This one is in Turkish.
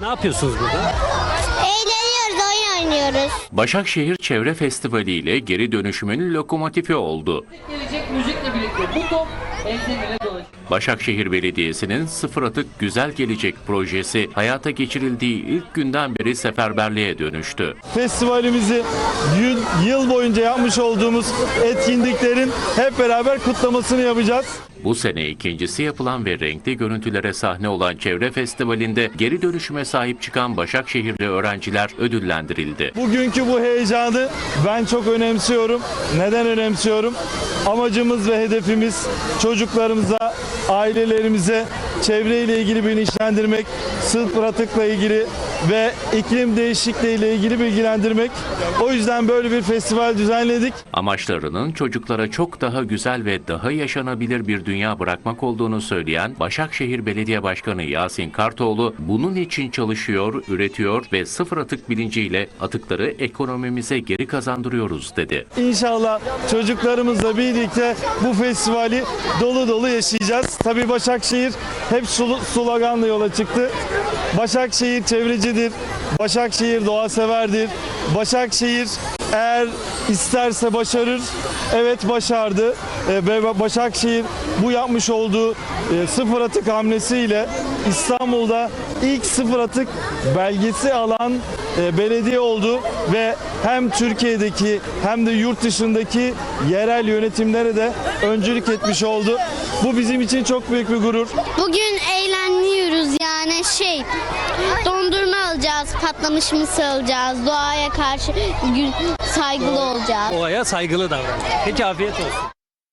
Ne yapıyorsunuz burada? Eğleniyoruz, oynuyoruz. Başakşehir Çevre Festivali ile geri dönüşümün lokomotifi oldu. gelecek müzikle birlikte bu top ensemine dolaşıyor. Başakşehir Belediyesi'nin Sıfır Atık Güzel Gelecek projesi hayata geçirildiği ilk günden beri seferberliğe dönüştü. festivalimizi gün, yıl boyunca yapmış olduğumuz etkinliklerin hep beraber kutlamasını yapacağız. Bu sene ikincisi yapılan ve renkli görüntülere sahne olan Çevre Festivali'nde geri dönüşüme sahip çıkan Başakşehirli öğrenciler ödüllendirildi. Bugünkü bu heyecanı ben çok önemsiyorum. Neden önemsiyorum? Amacımız ve hedefimiz çocuklarımıza, ailelerimize çevreyle ilgili bilinçlendirmek, sıfır atıkla ilgili ve iklim değişikliği ile ilgili bilgilendirmek. O yüzden böyle bir festival düzenledik. Amaçlarının çocuklara çok daha güzel ve daha yaşanabilir bir dünya bırakmak olduğunu söyleyen Başakşehir Belediye Başkanı Yasin Kartoğlu bunun için çalışıyor, üretiyor ve sıfır atık bilinciyle atıkları ekonomimize geri kazandırıyoruz dedi. İnşallah çocuklarımızla birlikte bu festivali dolu dolu yaşayacağız. Tabii Başakşehir hep sloganla yola çıktı. Başakşehir çevrecidir, Başakşehir doğa severdir. Başakşehir eğer isterse başarır. Evet başardı Ee, ve Başakşehir bu yapmış olduğu e, sıfır atık hamlesiyle İstanbul'da ilk sıfır atık belgesi alan e, belediye oldu ve hem Türkiye'deki hem de yurt dışındaki yerel yönetimlere de öncülük etmiş oldu. Bu bizim için çok büyük bir gurur. Bugün patlamış mısır alacağız, doğaya karşı saygılı olacağız. Olaya saygılı davranın. Peki afiyet olsun.